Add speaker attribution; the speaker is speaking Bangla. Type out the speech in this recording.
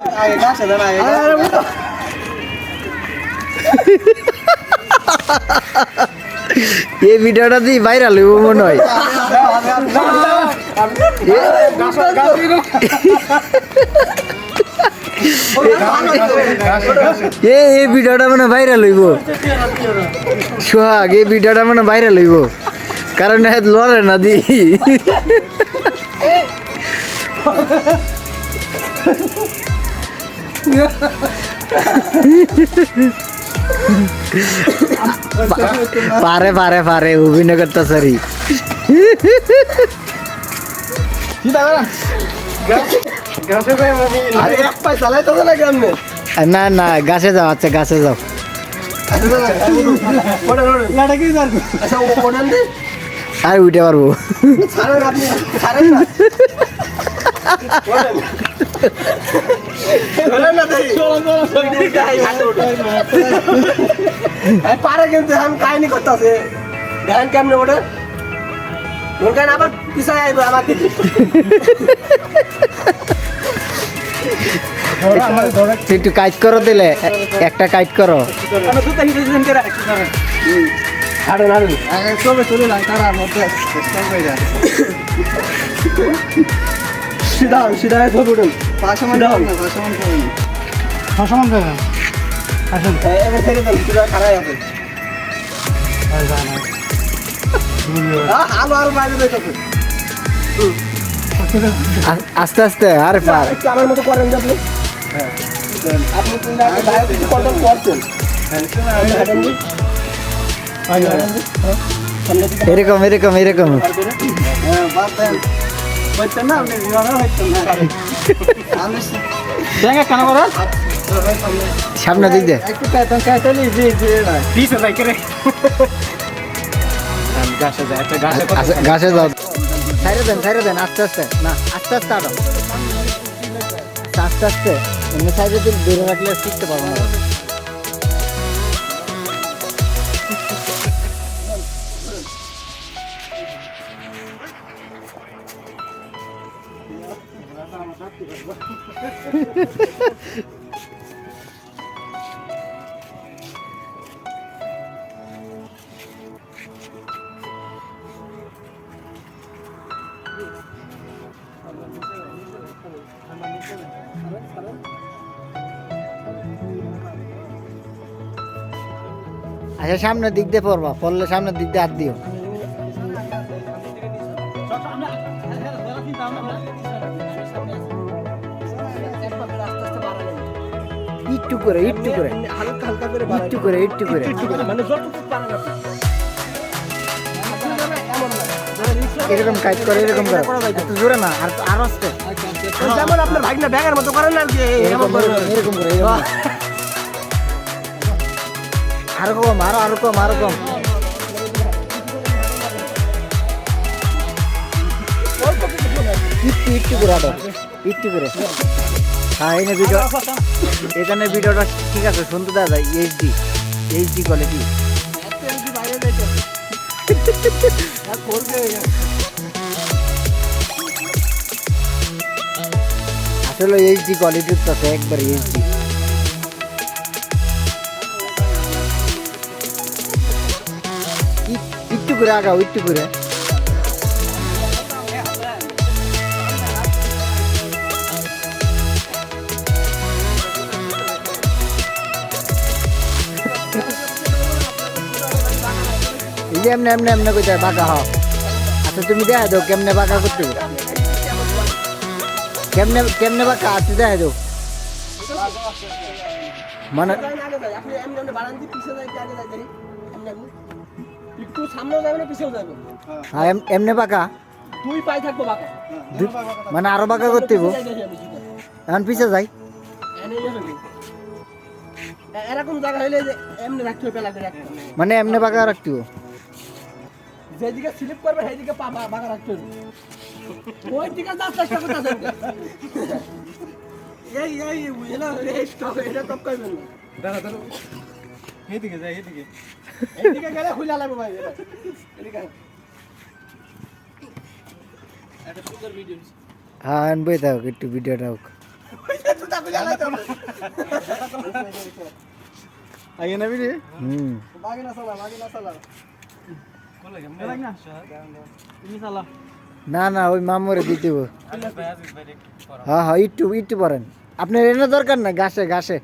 Speaker 1: এই ভিডিওটা দিয়ে ভাইরাল হইব মনে হয়। এই ভিডিওটা মানে ভাইরাল হইব। সোহাগ, এই ভিডিওটা মানে ভাইরাল হইব। কারণ লড়ে না দি। পারে পারে পারে অভিনয় করতে সারি না না গাছে যাও আচ্ছা গাছে যাও। আর উঠে পারব।
Speaker 2: পারে কিন্তু আমি কাহিনী করতেছে। ধ্যান কেমনে ওটা ওর কারণে আবার পিছায় আইবো আমাকে
Speaker 1: একটু কাজ করো দিলে একটা কাজ করো।
Speaker 2: হাড়ে সিধা সিধা ধরে উঠুন এবার ছেড়ে দেন সিধা খারাই আছে। আলো আরও বাইরে দেখতেছে
Speaker 1: আ- আস্তে আস্তে আরে পার।
Speaker 2: আমার মতো করেন আপনি। কিন্তু বাইরে কন্ট্রোল করছেন।
Speaker 1: এরকম এরকম এরকম। সামনে দিক দে।
Speaker 2: একটু কায়তান কায়তালি, জি, জি, না।
Speaker 1: আচ্ছা, গাছে যাও। ছাইরে দেন ছাইরে দেন আস্তে আস্তে। না আস্তে আস্তে আচ্ছা, আস্তে আস্তে। এমনি সাইডে দিন ধরে রাখলে শিখতে পারব না। আচ্ছা সামনের দিক দিয়ে পড়বা পড়লে সামনের দিক দিয়ে হাত দিও। একটু করে একটু করে।
Speaker 2: হালকা হালকা করে
Speaker 1: একটু করে একটু করে।
Speaker 2: মানে যতটুকু পারেন।
Speaker 1: এরকম কাজ করে এরকম করে। একটু জোরে না আর আরও আস্তে
Speaker 2: যেমন আপনার ভাগনা ব্যাগের মতো করেন না আর কি,
Speaker 1: এরকম
Speaker 2: করে।
Speaker 1: এরকম করে আর আরও কম আরও আরও কম আরও কম। একটু একটু করে আটো একটু করে। হ্যাঁ এখানে ভিডিও এখানে ভিডিওটা ঠিক আছে, শুনতে যায় এইচডি এইচডি কোয়ালিটি আসলে এইচডি কোয়ালিটির তো একবার এইচডি একটু করে আগাও, একটু করে যে এমনি এমনি এমনি কোথায় বাঁকা হ আচ্ছা তুমি দেখা দাও কেমনে বাঁকা করতে। কেমনে কেমনে বাঁকা আছে দেখা দাও মানে।
Speaker 2: একটু সামনেও যাবে না পিছেও যাবে
Speaker 1: হ্যাঁ, এম- এমনে বাঁকা
Speaker 2: দুই পায়ে থাকব বাঁকা
Speaker 1: মানে আরও বাঁকা করতে। এখন পিছে যাই
Speaker 2: এরকম জায়গা হইলে এমনি রাখতে হবে পেলা করে
Speaker 1: মানে এমনে বাঁকা রাখতে।
Speaker 2: যেদিকে স্লিপ করবে সেইদিকে পা বা- বাঁকা রাখতে হবে ওই দিকে যাওয়ার চেষ্টা করতেছেন এই এই এলা এই স্টপ এটা টপ করবেন না
Speaker 3: এইদিকে যাই এইদিকে
Speaker 2: এইদিকে গেলে খুলে লাগবে ভাই এটা। এদিকে আয়।
Speaker 3: একটা সুন্দর ভিডিও
Speaker 1: হ্যাঁ বই থাক একটু ভিডিওটা হোক
Speaker 2: ওই যে তো চাকু চালাই তো
Speaker 3: আগে নাবি রে
Speaker 1: হুম
Speaker 2: বাগি না চালা বাগি না চালা
Speaker 3: কোলে কেমনে না
Speaker 1: না, ওই মামুরে দিতে হ্যাঁ হ্যাঁ ইটু ইটু পরেন। আপনার এনে দরকার না গাছে গাছে